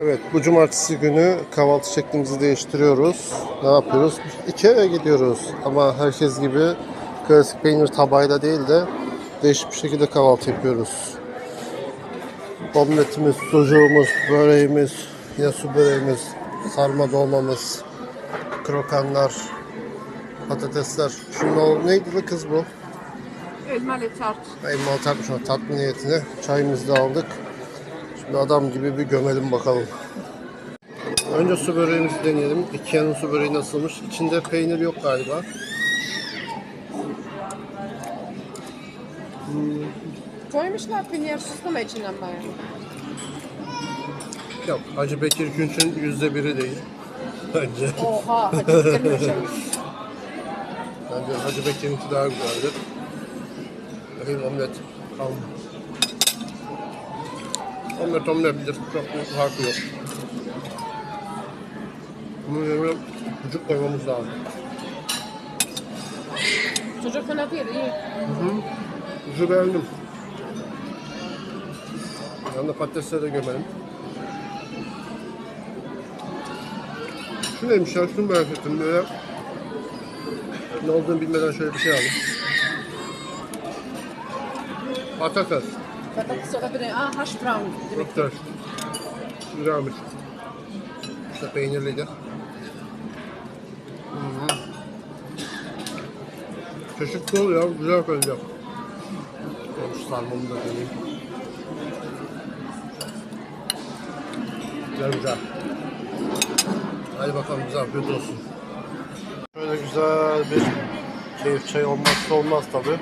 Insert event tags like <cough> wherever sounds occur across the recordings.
Evet bu cumartesi günü kahvaltı şeklimizi değiştiriyoruz. Ne yapıyoruz? Ikea'ya gidiyoruz. Ama herkes gibi klasik peynir tabağıyla değil de değişik bir şekilde kahvaltı yapıyoruz. Omletimiz, sucuğumuz, böreğimiz, yine su böreğimiz, sarma dolmamız, krokanlar, patatesler. Şimdi o neydi kız bu? Elmalı tart. Elmalı tartmış o tatlı niyetine. Çayımızı da aldık. Şimdi adam gibi bir gömelim bakalım. Önce su böreğimizi deneyelim. Ikea'nın su böreği nasılmış? İçinde peynir yok galiba. Koymuşlar peynir süsleme içinden bayağı. Yok. Hacı Bekir Günç'ün yüzde biri değil. <laughs> Bence. Oha hadi <laughs> bitirmişim. Bence Hacı Bekir'inki daha güzeldir. Bakayım omlet. Al. Omlet omlettir. Çok bir farkı yok. Bunun yerine sucuk koymamız lazım. Fena değil iyi. Kuzu beğendim. Yanında patatesleri de gömelim. Şu neymiş ya? Şunu merak ettim. Böyle ne olduğunu bilmeden şöyle bir şey aldım. Patates. Patates olabilir. Aa hash brown. Patates. Güzelmiş. İşte peynirliydi. Hı. Çeşitli. Güzel bence. Şu sarmamı da deneyeyim. Güzel güzel. Hadi bakalım bize afiyet olsun. Şöyle güzel bir keyif çayı olmazsa olmaz tabi.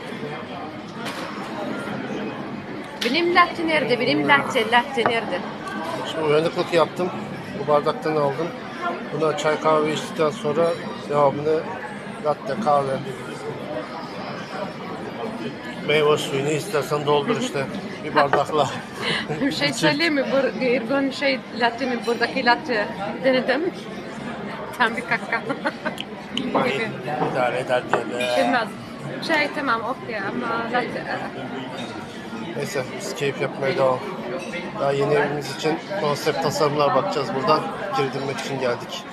Benim latte nerede? Benim latte, latte nerede? Şimdi uyanıklık yaptım. Bu bardaktan aldım. Buna çay kahve içtikten sonra devamını latte kahve meyve suyu ne istersen doldur işte bir bardakla. <laughs> Bir şey söyleyeyim mi? Bu Irgun şey latte'nin buradaki latte denedim. <laughs> Tam bir kaka. İdare eder diye. Bilmez. Şey tamam okey ama latte... Neyse biz keyif yapmaya devam. Daha yeni evimiz için konsept tasarımlar bakacağız buradan. Girdirmek için geldik.